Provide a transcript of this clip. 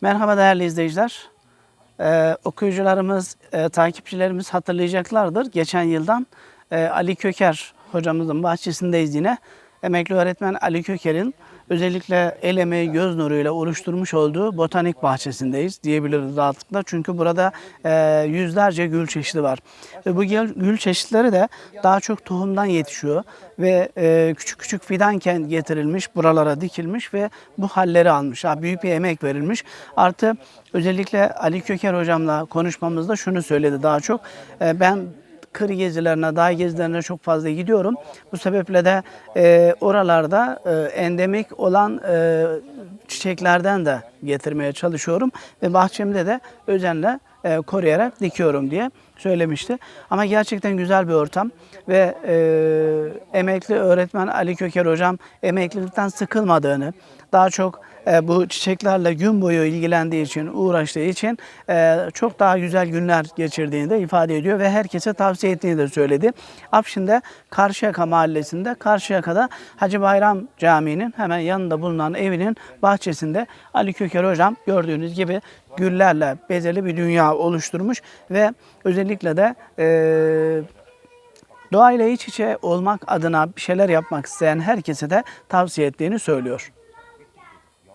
Merhaba değerli izleyiciler. Ee, okuyucularımız, e, takipçilerimiz hatırlayacaklardır. Geçen yıldan e, Ali Köker hocamızın bahçesindeyiz yine. Emekli öğretmen Ali Köker'in özellikle el emeği göz nuruyla oluşturmuş olduğu botanik bahçesindeyiz diyebiliriz rahatlıkla. Çünkü burada e, yüzlerce gül çeşidi var. Ve bu gül, çeşitleri de daha çok tohumdan yetişiyor ve e, küçük küçük fidanken getirilmiş, buralara dikilmiş ve bu halleri almış. Ha, büyük bir emek verilmiş. Artı özellikle Ali Köker hocamla konuşmamızda şunu söyledi daha çok. E, ben kır gezilerine, dağ gezilerine çok fazla gidiyorum. Bu sebeple de e, oralarda e, endemik olan e, çiçeklerden de getirmeye çalışıyorum ve bahçemde de özenle e, koruyarak dikiyorum diye söylemişti. Ama gerçekten güzel bir ortam ve e, emekli öğretmen Ali Köker hocam emeklilikten sıkılmadığını, daha çok e, bu çiçeklerle gün boyu ilgilendiği için, uğraştığı için e, çok daha güzel günler geçirdiğini de ifade ediyor ve herkese tavsiye ettiğini de söyledi. Afşin'de Karşıyaka mahallesinde, Karşıyaka'da Hacı Bayram Camii'nin hemen yanında bulunan evinin bahçesinde Ali Köker hocam gördüğünüz gibi güllerle bezeli bir dünya oluşturmuş ve özellikle de e, doğayla iç içe olmak adına bir şeyler yapmak isteyen herkese de tavsiye ettiğini söylüyor.